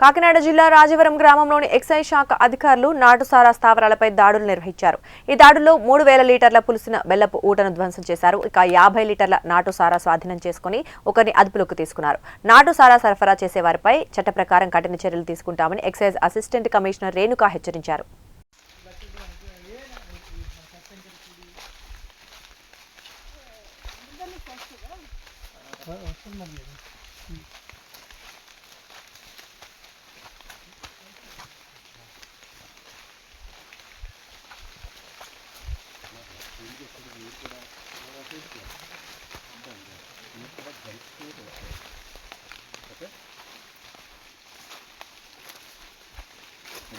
కాకినాడ జిల్లా రాజవరం గ్రామంలోని ఎక్సైజ్ శాఖ అధికారులు నాటుసారా స్థావరాలపై దాడులు నిర్వహించారు. ఈ దాడుల్లో మూడు వేల లీటర్ల పులిసిన బెల్లపు ఊటను ధ్వంసం చేశారు. ఇక యాభై లీటర్ల నాటుసారా స్వాధీనం చేసుకుని ఒకరిని అదుపులోకి తీసుకున్నారు. నాటుసారా సరఫరా చేసే వారిపై చట్ట ప్రకారం కఠిన చర్యలు తీసుకుంటామని ఎక్సైజ్ అసిస్టెంట్ కమిషనర్ రేణుకా హెచ్చరించారు.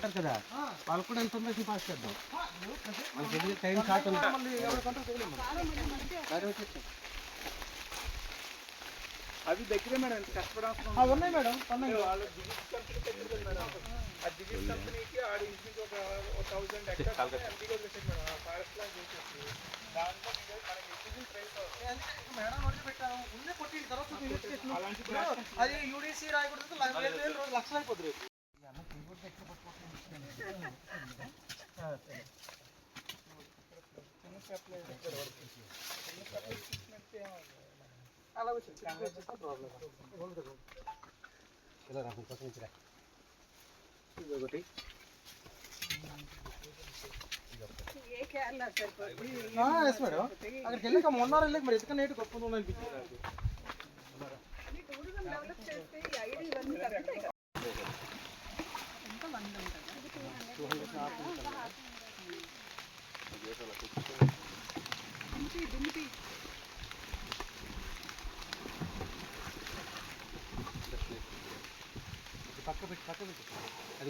ఉంటారు కదా వాళ్ళు కూడా ఇన్ఫర్మేషన్ పాస్ చేద్దాం మనకి ఎన్ని టైం షార్ట్ ఉంది అవి దగ్గరే మేడం ఎంత కష్టపడాల్సిన ఆ, ఉన్నాయి మేడం ఉన్నాయి వాళ్ళ దిగుస్ కంపెనీ దగ్గర మేడం ఆ దిగుస్ కంపెనీకి ఆడ ఇంటికి ఒక థౌసండ్ ఎక్కడ ఎంపీగా వచ్చేది మేడం ఆ ఫారెస్ట్ ప్లాన్ చేసేసి దాంట్లో మీకు మనకి ఇంటికి ప్రైస్ మేడం నోటి పెట్టాము ముందే కొట్టిన తర్వాత ఇన్వెస్టిగేషన్ అలాంటి అది యూడీసీ రాయకూడదు ల- వేలు వేలు రోజు లక్షలు అయిపోతుంది రేపు అలా వచ్చింది ప్రాబ్లం ఇలా రా కొంచెం నుంచి రా ఇది ఒకటి ఎస్ మేడం అక్కడికి వెళ్ళాక మొన్న వెళ్ళాక మరి ఎందుకన్నా నేటి గొప్ప అనిపించింది నాకు పక్క పెట్టి పక్క పెట్టి. అది